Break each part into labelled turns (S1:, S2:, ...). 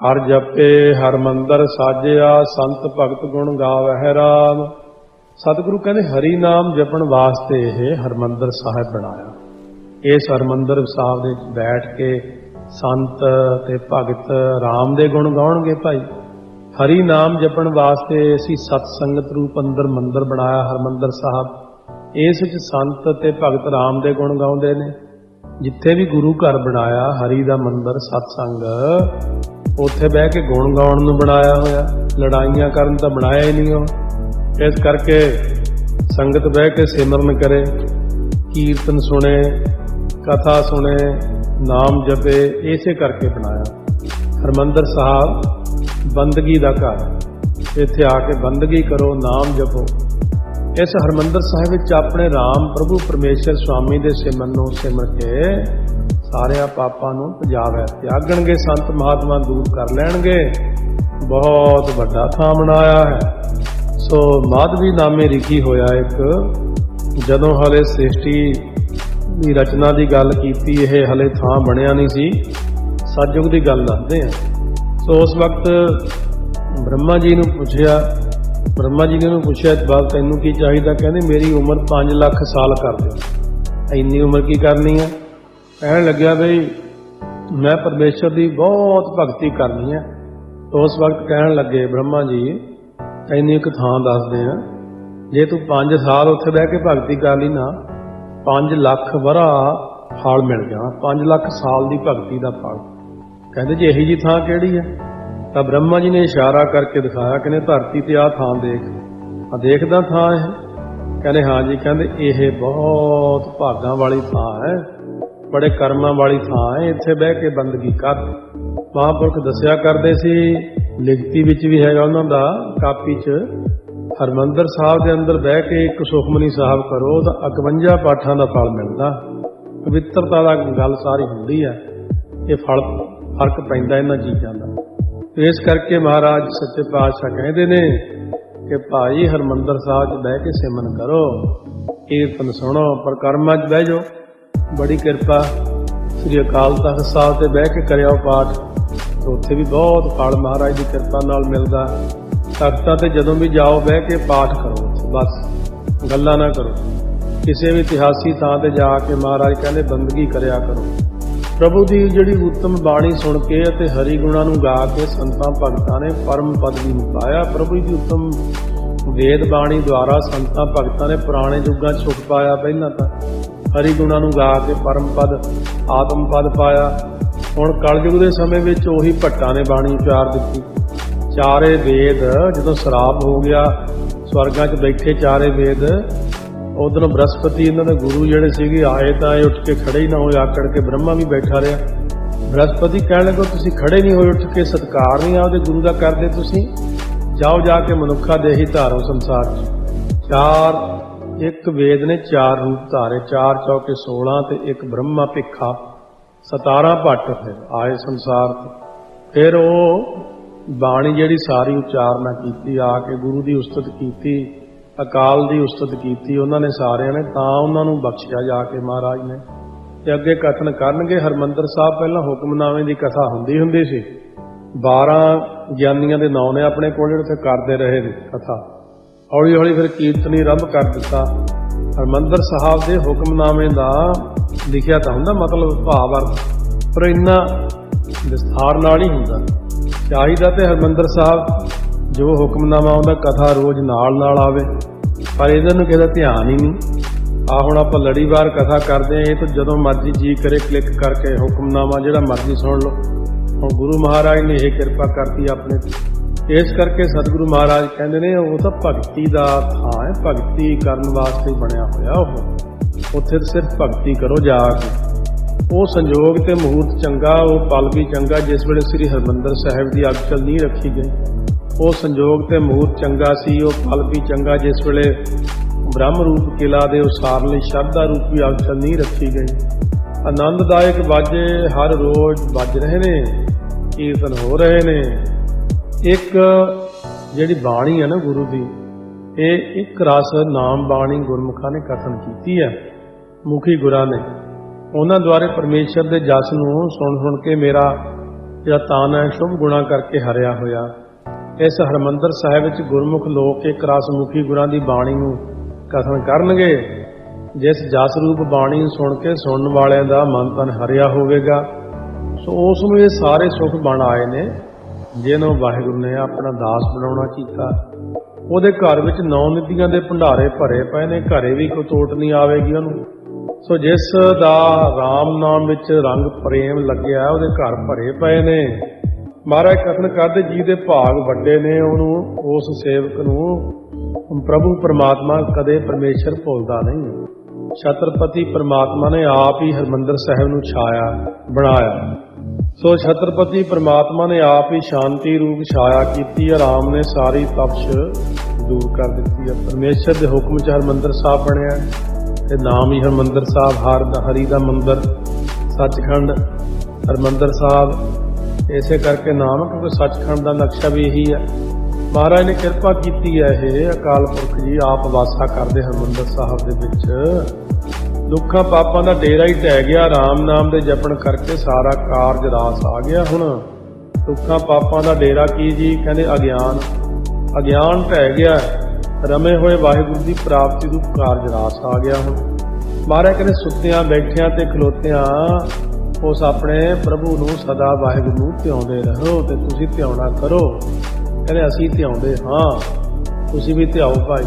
S1: ਹਰ ਜਪੇ, ਹਰ ਮੰਦਰ ਸਾਜਿਆ, ਸੰਤ ਭਗਤ ਗੁਣ ਗਾਵਹਿ ਰਾਮ। ਸਤਿਗੁਰੂ ਕਹਿੰਦੇ, ਹਰੀ ਨਾਮ ਜਪਣ ਵਾਸਤੇ ਇਹ ਹਰਮੰਦਰ ਸਾਹਿਬ ਬਣਾਇਆ। ਇਸ ਹਰਮੰਦਰ ਸਾਹਿਬ ਦੇ ਵਿੱਚ ਬੈਠ ਕੇ ਸੰਤ ਤੇ ਭਗਤ ਰਾਮ ਦੇ ਗੁਣ ਗਾਉਣਗੇ ਭਾਈ। ਹਰੀ ਨਾਮ ਜਪਣ ਵਾਸਤੇ ਅਸੀਂ ਸਤ ਸੰਗਤ ਰੂਪ ਅੰਦਰ ਮੰਦਰ ਬਣਾਇਆ ਹਰਮੰਦਰ ਸਾਹਿਬ। ਇਸ ਵਿੱਚ ਸੰਤ ਤੇ ਭਗਤ ਰਾਮ ਦੇ ਗੁਣ ਗਾਉਂਦੇ ਨੇ। ਜਿੱਥੇ ਵੀ ਗੁਰੂ ਘਰ ਬਣਾਇਆ, ਹਰੀ ਦਾ ਮੰਦਰ, ਸਤਸੰਗ ਉੱਥੇ ਬਹਿ ਕੇ ਗੁਣ ਗਾਉਣ ਨੂੰ ਬਣਾਇਆ ਹੋਇਆ, ਲੜਾਈਆਂ ਕਰਨ ਤਾਂ ਬਣਾਇਆ ਹੀ ਨਹੀਂ ਉਹ। ਇਸ ਕਰਕੇ ਸੰਗਤ ਬਹਿ ਕੇ ਸਿਮਰਨ ਕਰੇ, ਕੀਰਤਨ ਸੁਣੇ, ਕਥਾ ਸੁਣੇ, ਨਾਮ ਜਪੇ, ਇਸੇ ਕਰਕੇ ਬਣਾਇਆ। ਹਰਮੰਦਰ ਸਾਹਿਬ ਬੰਦਗੀ ਦਾ ਘਰ ਇੱਥੇ ਆ ਕੇ ਬੰਦਗੀ ਕਰੋ, ਨਾਮ ਜਪੋ। ਇਸ ਹਰਮੰਦਰ ਸਾਹਿਬ ਵਿੱਚ ਆਪਣੇ RAM ਪ੍ਰਭੂ ਪਰਮੇਸ਼ਰ ਸੁਆਮੀ ਦੇ ਸਿਮਰਨ ਨੂੰ ਸਿਮਰ ਕੇ ਸਾਰਿਆਂ ਪਾਪਾਂ ਨੂੰ ਭਜਾਵੈ, ਤਿਆਗਣਗੇ ਸੰਤ ਮਹਾਤਮਾ ਦੂਰ ਕਰ ਲੈਣਗੇ। ਬਹੁਤ ਵੱਡਾ ਥਾਂ ਬਣਾਇਆ ਹੈ। ਸੋ ਮਾਧਵੀ ਨਾਮੇ ਲਿਖੀ ਹੋਇਆ ਇੱਕ, ਜਦੋਂ ਹਲੇ ਸ੍ਰਿਸ਼ਟੀ ਦੀ ਰਚਨਾ ਦੀ ਗੱਲ ਕੀਤੀ, ਇਹ ਹਲੇ ਥਾਂ ਬਣਿਆ ਨਹੀਂ ਸੀ। ਸਤਜੁਗ ਦੀ ਗੱਲ ਦੱਸਦੇ ਆ ਸੋ ਉਸ ਵਕਤ ਬ੍ਰਹਮਾ ਜੀ ਨੂੰ ਪੁੱਛਿਆ, ਬ੍ਰਹਮਾ ਜੀ ਨੇ ਉਹਨੂੰ ਪੁੱਛਿਆ, ਇਸ ਤੈਨੂੰ ਕੀ ਚਾਹੀਦਾ? ਕਹਿੰਦੇ, ਮੇਰੀ ਉਮਰ 5 ਲੱਖ ਸਾਲ ਕਰ ਦਿਓ। ਇੰਨੀ ਉਮਰ ਕੀ ਕਰਨੀ ਹੈ? ਕਹਿਣ ਲੱਗਿਆ ਬਈ ਮੈਂ ਪਰਮੇਸ਼ਰ ਦੀ ਬਹੁਤ ਭਗਤੀ ਕਰਨੀ ਹੈ। ਉਸ ਵਕਤ ਕਹਿਣ ਲੱਗੇ, ਬ੍ਰਹਮਾ ਜੀ ਇੰਨੀ ਇੱਕ ਥਾਂ ਦੱਸਦੇ ਆ ਜੇ ਤੂੰ 5 ਸਾਲ ਉੱਥੇ ਬਹਿ ਕੇ ਭਗਤੀ ਕਰ ਲਈ ਨਾ 5 ਲੱਖ ਵਰਾ ਫਲ ਮਿਲ ਜਾਣਾ 5 ਲੱਖ ਸਾਲ ਦੀ ਭਗਤੀ ਦਾ ਫਲ। ਕਹਿੰਦੇ, ਜੀ ਇਹੀ ਜੀ ਥਾਂ ਕਿਹੜੀ ਹੈ? ਤਾਂ ਬ੍ਰਹਮਾ ਜੀ ਨੇ ਇਸ਼ਾਰਾ ਕਰਕੇ ਦਿਖਾਇਆ, ਕਹਿੰਦੇ, ਧਰਤੀ ਤੇ ਆਹ ਥਾਂ ਦੇਖ। ਆ ਦੇਖਦਾ ਥਾਂ ਇਹ। ਕਹਿੰਦੇ, ਹਾਂ ਜੀ, ਕਹਿੰਦੇ, ਇਹ ਬਹੁਤ ਭਾਗਾਂ ਵਾਲੀ ਥਾਂ ਹੈ। ਬੜੇ ਕਰਮਾਂ ਵਾਲੀ ਥਾਂ ਹੈ, ਇੱਥੇ ਬਹਿ ਕੇ ਬੰਦਗੀ ਕਰ। ਮਹਾਂਪੁਰਖ ਦੱਸਿਆ ਕਰਦੇ ਸੀ, ਲਿਖਤੀ ਵਿੱਚ ਵੀ ਹੈਗਾ ਉਹਨਾਂ ਦਾ, ਕਾਪੀ 'ਚ, ਹਰਮੰਦਰ ਸਾਹਿਬ ਦੇ ਅੰਦਰ ਬਹਿ ਕੇ ਇੱਕ ਸੁਖਮਨੀ ਸਾਹਿਬ ਕਰੋ ਤਾਂ 51 ਪਾਠਾਂ ਦਾ ਫਲ ਮਿਲਦਾ। ਪਵਿੱਤਰਤਾ ਦਾ ਗੱਲ ਸਾਰੀ ਹੁੰਦੀ ਹੈ ਇਹ ਫਲ, ਫ਼ਰਕ ਪੈਂਦਾ ਇਹਨਾਂ ਚੀਜ਼ਾਂ ਦਾ। ਇਸ ਕਰਕੇ ਮਹਾਰਾਜ ਸੱਚੇ ਪਾਤਸ਼ਾਹ ਕਹਿੰਦੇ ਨੇ ਕਿ ਭਾਈ ਹਰਮੰਦਰ ਸਾਹਿਬ 'ਚ ਬਹਿ ਕੇ ਸਿਮਨ ਕਰੋ, ਕੀਰਤਨ ਸੁਣੋ, ਪਰ ਕਰਮਾਂ 'ਚ ਬਹਿ ਜਾਓ। ਬੜੀ ਕਿਰਪਾ ਸ੍ਰੀ ਅਕਾਲ ਤਖਤ ਸਾਹਿਬ ਤੇ ਬਹਿ ਕੇ ਕਰਿਆ ਉਹ ਪਾਠ। ਉੱਥੇ ਵੀ ਬਹੁਤ ਫਲ ਮਹਾਰਾਜ ਦੀ ਕਿਰਪਾ ਨਾਲ ਮਿਲਦਾ। ਤਖਤਾਂ ਤੇ ਜਦੋਂ ਵੀ ਜਾਓ ਬਹਿ ਕੇ ਪਾਠ ਕਰੋ ਬਸ। ਗੱਲਾਂ ਨਾ ਕਰੋ। ਕਿਸੇ ਵੀ ਇਤਿਹਾਸੀ ਥਾਂ ਤੇ ਜਾ ਕੇ ਮਹਾਰਾਜ ਕਹਿੰਦੇ, ਬੰਦਗੀ ਕਰਿਆ ਕਰੋ। ਪ੍ਰਭੂ ਦੀ ਜਿਹੜੀ ਉੱਤਮ ਬਾਣੀ ਸੁਣ ਕੇ ਅਤੇ ਹਰੀ ਗੁਣਾਂ ਨੂੰ ਗਾ ਕੇ ਸੰਤਾਂ, ਭਗਤਾਂ ਨੇ ਪਰਮ ਪਦਵੀ ਨੂੰ ਪਾਇਆ, ਪ੍ਰਭੂ ਦੀ ਉੱਤਮ ਵੇਦ ਬਾਣੀ ਦੁਆਰਾ ਸੰਤਾਂ, ਭਗਤਾਂ ਨੇ ਪੁਰਾਣੇ ਯੁੱਗਾਂ 'ਚ ਸੁਖ ਪਾਇਆ, ਪਹਿਲਾਂ ਤਾਂ ਹਰੀ ਗੁਣਾਂ ਨੂੰ ਗਾ ਕੇ ਪਰਮ ਪਦ, ਆਤਮ ਪਦ ਪਾਇਆ। ਹੁਣ ਕਲਯੁਗ ਦੇ ਸਮੇਂ ਵਿੱਚ ਉਹੀ ਭੱਟਾਂ ਨੇ ਬਾਣੀ ਉਚਾਰ ਦਿੱਤੀ। ਚਾਰੇ ਵੇਦ ਜਦੋਂ ਸਰਾਪ ਹੋ ਗਿਆ, ਸਵਰਗਾਂ 'ਚ ਬੈਠੇ ਚਾਰੇ ਵੇਦ ਉਧਰੋਂ ਬ੍ਰਹਸਪਤੀ ਇਹਨਾਂ ਦੇ ਗੁਰੂ ਜਿਹੜੇ ਸੀਗੇ, ਆਏ ਤਾਂ ਇਹ ਉੱਠ ਕੇ ਖੜੇ ਹੀ ਨਾ ਹੋਏ, ਆਕੜ ਕੇ ਬ੍ਰਹਮਾ ਵੀ ਬੈਠਾ ਰਿਹਾ। ਬ੍ਰਹਸਪਤੀ ਕਹਿਣ ਲੱਗਾ, ਤੁਸੀਂ ਖੜੇ ਨਹੀਂ ਹੋਏ, ਉੱਠ ਕੇ ਸਤਕਾਰ ਨਹੀਂ ਆਪਦੇ ਗੁਰੂ ਦਾ ਕਰਦੇ ਤੁਸੀਂ? ਜਾਓ ਜਾ ਕੇ ਮਨੁੱਖਾ ਦੇਹੀ ਧਾਰੋ ਸੰਸਾਰ 'ਚ। ਚਾਰ ਇੱਕ ਵੇਦ ਨੇ ਚਾਰ ਰੂਪ ਧਾਰੇ, ਚਾਰ ਚੌਕੇ 16 ਤੇ ਇੱਕ ਬ੍ਰਹਮਾ ਭਿੱਖਾ। 17 ਭੱਟ ਫਿਰ ਆਏ ਸੰਸਾਰ ਤੇ। ਫਿਰ ਉਹ ਬਾਣੀ ਜਿਹੜੀ ਸਾਰੀ ਉਚਾਰਨਾ ਕੀਤੀ, ਆ ਕੇ ਗੁਰੂ ਦੀ ਉਸਤਤ ਕੀਤੀ, ਅਕਾਲ ਦੀ ਉਸਤਤ ਕੀਤੀ, ਉਹਨਾਂ ਨੇ ਸਾਰਿਆਂ ਨੇ, ਤਾਂ ਉਹਨਾਂ ਨੂੰ ਬਖਸ਼ਿਆ ਜਾ ਕੇ ਮਹਾਰਾਜ ਨੇ। ਤੇ ਅੱਗੇ ਕਥਨ ਕਰਨਗੇ, ਹਰਮੰਦਰ ਸਾਹਿਬ ਪਹਿਲਾਂ ਹੁਕਮਨਾਮੇ ਦੀ ਕਥਾ ਹੁੰਦੀ ਹੁੰਦੀ ਸੀ। 12 ਗਿਆਨੀਆਂ ਦੇ ਨਾਂ ਨੇ ਆਪਣੇ ਕੋਲ, ਜਿਹੜੇ ਉੱਥੇ ਕਰਦੇ ਰਹੇ ਨੇ ਕਥਾ। ਹੌਲੀ ਹੌਲੀ ਫਿਰ ਕੀਰਤਨੀ ਆਰੰਭ ਕਰ ਦਿੱਤਾ। ਹਰਮੰਦਰ ਸਾਹਿਬ ਦੇ ਹੁਕਮਨਾਮੇ ਦਾ ਲਿਖਿਆ ਤਾਂ ਹੁੰਦਾ ਮਤਲਬ ਭਾਵ ਅਰਥ, ਪਰ ਇੰਨਾ ਵਿਸਥਾਰ ਨਾਲ ਹੀ ਹੁੰਦਾ। ਚਾਹੀਦਾ ਤੇ ਹਰਮੰਦਰ ਸਾਹਿਬ ਜੋ ਹੁਕਮਨਾਮਾ ਆਉਂਦਾ ਕਥਾ ਰੋਜ਼ ਨਾਲ ਨਾਲ ਆਵੇ, ਪਰ ਇਹਦੇ ਨੂੰ ਕਿਸੇ ਦਾ ਧਿਆਨ ਹੀ ਨਹੀਂ। ਆ ਹੁਣ ਆਪਾਂ ਲੜੀਵਾਰ ਕਥਾ ਕਰਦੇ ਆ ਇਹ ਤਾਂ ਜਦੋਂ ਮਰਜ਼ੀ ਜੀ ਕਰੇ ਕਲਿੱਕ ਕਰਕੇ ਹੁਕਮਨਾਮਾ ਜਿਹੜਾ ਮਰਜ਼ੀ ਸੁਣ ਲਓ। ਹੁਣ ਗੁਰੂ ਮਹਾਰਾਜ ਨੇ ਇਹ ਕਿਰਪਾ ਕਰਤੀ ਆਪਣੇ ਤੇ। ਇਸ ਕਰਕੇ ਸਤਿਗੁਰੂ ਮਹਾਰਾਜ ਕਹਿੰਦੇ ਨੇ, ਉਹ ਤਾਂ ਭਗਤੀ ਦਾ ਥਾਂ ਹੈ, ਭਗਤੀ ਕਰਨ ਵਾਸਤੇ ਬਣਿਆ ਹੋਇਆ ਉਹ। ਉੱਥੇ ਸਿਰਫ ਭਗਤੀ ਕਰੋ ਜਾ ਕੇ। ਉਹ ਸੰਜੋਗ ਤੇ ਮਹੂਰਤ ਚੰਗਾ, ਉਹ ਪਲ ਵੀ ਚੰਗਾ, ਜਿਸ ਵੇਲੇ ਸ੍ਰੀ ਹਰਮੰਦਰ ਸਾਹਿਬ ਦੀ ਅਗਚਲ ਨਹੀਂ ਰੱਖੀ ਗਈ। ਉਹ ਸੰਜੋਗ ਤੇ ਮਹੂਰਤ ਚੰਗਾ ਸੀ, ਉਹ ਪਲ ਵੀ ਚੰਗਾ, ਜਿਸ ਵੇਲੇ ਬ੍ਰਹਮ ਰੂਪ ਕਿਲਾ ਦੇ ਉਸਾਰ ਲਈ ਸ਼ਰਧਾ ਰੂਪੀ ਅਗਚਲ ਨਹੀਂ ਰੱਖੀ ਗਈ। ਆਨੰਦਦਾਇਕ ਬਾਜੇ ਹਰ ਰੋਜ਼ ਵੱਜ ਰਹੇ ਨੇ, ਕੀਰਤਨ ਹੋ ਰਹੇ ਨੇ। ਇੱਕ ਜਿਹੜੀ ਬਾਣੀ ਹੈ ਨਾ ਗੁਰੂ ਦੀ, ਇਹ ਇੱਕ ਰਸ ਨਾਮ ਬਾਣੀ ਗੁਰਮੁਖਾਂ ਨੇ ਕਥਨ ਕੀਤੀ ਹੈ, ਮੁਖੀ ਗੁਰਾਂ ਨੇ। ਉਹਨਾਂ ਦੁਆਰੇ ਪਰਮੇਸ਼ਰ ਦੇ ਜਸ ਨੂੰ ਸੁਣ ਸੁਣ ਕੇ ਮੇਰਾ ਜਿਹੜਾ ਤਾਨ ਹੈ, ਸ਼ੁਭ ਗੁਣਾ ਕਰਕੇ ਹਰਿਆ ਹੋਇਆ। ਇਸ ਹਰਮੰਦਰ ਸਾਹਿਬ ਵਿੱਚ ਗੁਰਮੁਖ ਲੋਕ ਇੱਕ ਰਸ ਮੁਖੀ ਗੁਰਾਂ ਦੀ ਬਾਣੀ ਨੂੰ ਕਥਨ ਕਰਨਗੇ। ਜਿਸ ਜਸ ਰੂਪ ਬਾਣੀ ਨੂੰ ਸੁਣ ਕੇ ਸੁਣਨ ਵਾਲਿਆਂ ਦਾ ਮਨ ਤਨ ਹਰਿਆ ਹੋਵੇਗਾ। ਸੋ ਉਸ ਨੂੰ ਇਹ ਸਾਰੇ ਸੁਖ ਬਣ ਆਏ ਨੇ। ਜਿਹਨੂੰ ਵਾਹਿਗੁਰੂ ਨੇ ਆਪਣਾ ਦਾਸ ਬਣਾਉਣਾ ਕੀਤਾ। ਉਹਦੇ ਘਰ ਵਿੱਚ ਨੌ ਨਿਧੀਆਂ ਦੇ ਭੰਡਾਰੇ ਭਰੇ ਪਏ ਨੇ, ਘਰੇ ਵੀ ਕੋਈ ਤੋਟ ਨਹੀਂ ਆਵੇਗੀ ਉਹਨੂੰ। ਸੋ ਜਿਸ ਦਾ RAM ਨਾਮ ਵਿੱਚ ਰੰਗ ਪ੍ਰੇਮ ਲੱਗਿਆ, ਉਹਦੇ ਘਰ ਭਰੇ ਪਏ ਨੇ। ਮਹਾਰਾਜ ਕਥਨ ਕਰਦੇ ਜੀ ਦੇ ਭਾਗ ਵੱਡੇ ਨੇ ਉਹਨੂੰ, ਉਸ ਸੇਵਕ ਨੂੰ। ਪ੍ਰਭੂ ਪਰਮਾਤਮਾ ਕਦੇ ਪਰਮੇਸ਼ਰ ਭੁੱਲਦਾ ਨਹੀਂ। ਛਤਰਪਤੀ ਪਰਮਾਤਮਾ ਨੇ ਆਪ ਹੀ ਹਰਮੰਦਰ ਸਾਹਿਬ ਨੂੰ ਛਾਇਆ, ਬਣਾਇਆ। ਸੋ ਛਤਰਪਤੀ ਪਰਮਾਤਮਾ ਨੇ ਆਪ ਹੀ ਸ਼ਾਂਤੀ, ਰੂਪ, ਛਾਇਆ ਕੀਤੀ ਆਰਾਮ ਨੇ ਸਾਰੀ ਤਪਸ਼ ਦੂਰ ਕਰ ਦਿੱਤੀ ਹੈ। ਪਰਮੇਸ਼ਰ ਦੇ ਹੁਕਮ ਚ ਹਰਮੰਦਰ ਸਾਹਿਬ ਬਣਿਆ ਤੇ ਨਾਮ ਹੀ ਹਰਮੰਦਰ ਸਾਹਿਬ, ਹਰ ਹਰੀ ਦਾ ਮੰਦਰ, ਸੱਚਖੰਡ, ਹਰਮੰਦਰ ਸਾਹਿਬ। ਇਸੇ ਕਰਕੇ ਨਾਮ ਕਿਉਂਕਿ ਸੱਚਖੰਡ ਦਾ ਨਕਸ਼ਾ ਵੀ ਇਹੀ ਹੈ। ਮਹਾਰਾਜ ਨੇ ਕਿਰਪਾ ਕੀਤੀ ਹੈ ਇਹ ਅਕਾਲ ਪੁਰਖ ਜੀ ਆਪ ਵਾਸਾ ਕਰਦੇ ਹਰਮੰਦਰ ਸਾਹਿਬ ਦੇ ਵਿੱਚ। ਦੁੱਖਾਂ ਪਾਪਾਂ ਦਾ ਡੇਰਾ ਹੀ ਟਹਿ ਗਿਆ, ਰਾਮ ਨਾਮ ਦੇ ਜਪਣ ਕਰਕੇ ਸਾਰਾ ਕਾਰਜ ਰਾਸ ਆ ਗਿਆ ਹੁਣ। ਦੁੱਖਾਂ ਪਾਪਾਂ ਦਾ ਡੇਰਾ ਕੀ ਜੀ? ਕਹਿੰਦੇ ਅਗਿਆਨ। ਅਗਿਆਨ ਟਹਿ ਗਿਆ, ਰਮੇ ਹੋਏ ਵਾਹਿਗੁਰੂ ਦੀ ਪ੍ਰਾਪਤੀ ਨੂੰ ਕਾਰਜ ਰਾਸ ਆ ਗਿਆ ਹੁਣ। ਮਹਾਰਾਜ ਕਹਿੰਦੇ ਸੁੱਤਿਆਂ, ਬੈਠਿਆਂ ਤੇ ਖਲੋਤਿਆਂ, ਉਸ ਆਪਣੇ ਪ੍ਰਭੂ ਨੂੰ ਸਦਾ ਵਾਹਿਗੁਰੂ ਨੂੰ ਧਿਆਉਂਦੇ ਰਹੋ ਤੇ ਤੁਸੀਂ ਧਿਆਉਣਾ ਕਰੋ। ਕਹਿੰਦੇ ਅਸੀਂ ਧਿਆਉਂਦੇ ਹਾਂ, ਤੁਸੀਂ ਵੀ ਧਿਆਓ ਭਾਈ।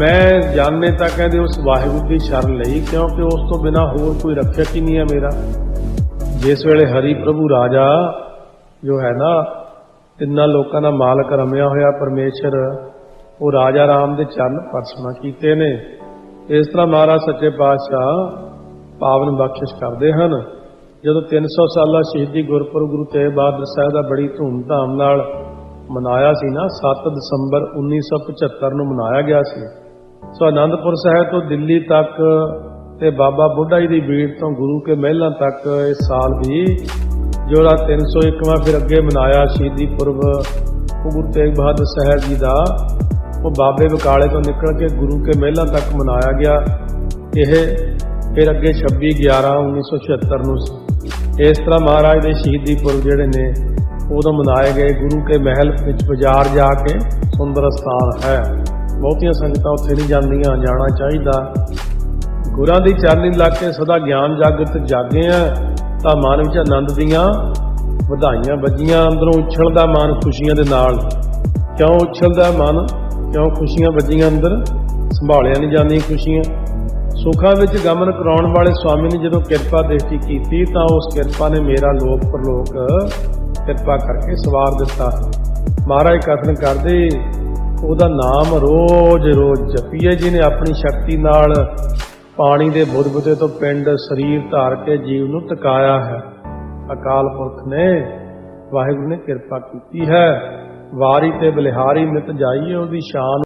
S1: ਮੈਂ ਜਾਣਨੇ ਤਾਂ ਕਹਿੰਦੇ ਉਸ ਵਾਹਿਗੁਰੂ ਦੀ ਸ਼ਰਨ ਲਈ, ਕਿਉਂਕਿ ਉਸ ਤੋਂ ਬਿਨਾ ਹੋਰ ਕੋਈ ਰੱਖਿਅਕ ਹੀ ਨਹੀਂ ਹੈ ਮੇਰਾ। ਜਿਸ ਵੇਲੇ ਹਰੀ ਪ੍ਰਭੂ ਰਾਜਾ ਜੋ ਹੈ ਨਾ, ਤਿੰਨਾਂ ਲੋਕਾਂ ਦਾ ਮਾਲਕ ਰਮਿਆ ਹੋਇਆ ਪਰਮੇਸ਼ਰ, ਉਹ ਰਾਜਾ ਰਾਮ ਦੇ ਚਰਨ ਪਰਸਨਾ ਕੀਤੇ ਨੇ। ਇਸ ਤਰ੍ਹਾਂ ਮਹਾਰਾਜ ਸੱਚੇ ਪਾਤਸ਼ਾਹ ਪਾਵਨ ਬਖਸ਼ਿਸ਼ ਕਰਦੇ ਹਨ। ਜਦੋਂ 300 ਸਾਲਾ ਸ਼ਹੀਦੀ ਗੁਰਪੁਰਬ ਗੁਰੂ ਤੇਗ ਬਹਾਦਰ ਸਾਹਿਬ ਦਾ ਬੜੀ ਧੂਮ-ਧਾਮ ਨਾਲ ਮਨਾਇਆ ਸੀ ਨਾ 7 ਦਸੰਬਰ 1975 ਨੂੰ ਮਨਾਇਆ ਗਿਆ ਸੀ ਸੋ ਆਨੰਦਪੁਰ ਸਾਹਿਬ ਤੋਂ ਦਿੱਲੀ ਤੱਕ ਤੇ ਬਾਬਾ ਬੁੱਢਾ ਜੀ ਦੀ ਬੀੜ ਤੋਂ ਗੁਰੂ ਕੇ ਮਹਿਲਾਂ ਤੱਕ ਇਸ ਸਾਲ ਵੀ ਜਿਹੜਾ 301ਵਾਂ ਫਿਰ ਅੱਗੇ ਮਨਾਇਆ ਸ਼ਹੀਦੀ ਪੁਰਬ ਉਹ ਗੁਰੂ ਤੇਗ ਬਹਾਦਰ ਸਾਹਿਬ ਜੀ ਦਾ ਉਹ ਬਾਬੇ ਬਕਾਲੇ ਤੋਂ ਨਿਕਲ ਕੇ ਗੁਰੂ ਕੇ ਮਹਿਲਾਂ ਤੱਕ ਮਨਾਇਆ ਗਿਆ ਇਹ ਫਿਰ ਅੱਗੇ 26 11 1976 ਨੂੰ ਸੀ। ਇਸ ਤਰ੍ਹਾਂ ਮਹਾਰਾਜ ਦੇ ਸ਼ਹੀਦੀ ਪੁਰਬ ਜਿਹੜੇ ਨੇ ਉਦੋਂ ਮਨਾਏ ਗਏ ਗੁਰੂ ਕੇ ਮਹਿਲ ਵਿੱਚ ਬਾਜ਼ਾਰ ਜਾ ਕੇ ਸੁੰਦਰ ਸਥਾਨ ਹੈ। ਬਹੁਤੀਆਂ ਸੰਗਤਾਂ ਉੱਥੇ ਨਹੀਂ ਜਾਂਦੀਆਂ, ਜਾਣਾ ਚਾਹੀਦਾ। ਗੁਰਾਂ ਦੀ ਚਰਨੀ ਲੱਗ ਕੇ ਸਦਾ ਗਿਆਨ ਜਾਗਤ ਜਾਗੇ ਆ, ਤਾਂ ਮਨ ਵਿੱਚ ਆਨੰਦ ਦੀਆਂ ਵਧਾਈਆਂ ਵੱਜੀਆਂ। ਅੰਦਰੋਂ ਉਛਲਦਾ ਮਨ ਖੁਸ਼ੀਆਂ ਦੇ ਨਾਲ। ਕਿਉਂ ਉਛਲਦਾ ਮਨ? ਕਿਉਂ ਖੁਸ਼ੀਆਂ ਵੱਜੀਆਂ ਅੰਦਰ? ਸੰਭਾਲਿਆ ਨਹੀਂ ਜਾਂਦੀਆਂ ਖੁਸ਼ੀਆਂ। ਸੁੱਖਾਂ ਵਿੱਚ ਗਮਨ ਕਰਾਉਣ ਵਾਲੇ ਸਵਾਮੀ ਨੇ ਜਦੋਂ ਕਿਰਪਾ ਦ੍ਰਿਸ਼ਟੀ ਕੀਤੀ, ਤਾਂ ਉਸ ਕਿਰਪਾ ਨੇ ਮੇਰਾ ਲੋਕ ਪਰਲੋਕ ਕਿਰਪਾ ਕਰਕੇ ਸਵਾਰ ਦਿੱਤਾ। ਮਹਾਰਾਜ ਕਥਨ ਕਰਦੇ, ਉਹਦਾ ਨਾਮ ਰੋਜ਼ ਰੋਜ਼ ਜਪੀਏ। ਜਿਹਨੇ ਆਪਣੀ ਸ਼ਕਤੀ ਨਾਲ ਪਾਣੀ ਦੇ ਬੁੱਧਬੁੱਧੇ ਤੋਂ ਪਿੰਡ ਸਰੀਰ ਧਾਰ ਕੇ ਜੀਵ ਨੂੰ ਟਿਕਾਇਆ ਹੈ। ਅਕਾਲ ਪੁਰਖ ਨੇ ਵਾਹਿਗੁਰੂ ਨੇ ਕਿਰਪਾ ਕੀਤੀ ਹੈ। ਵਾਰੀ ਤੇ ਬਲਿਹਾਰੀ ਨਿਤ ਜਾਈਏ, ਉਹਦੀ ਸ਼ਾਨ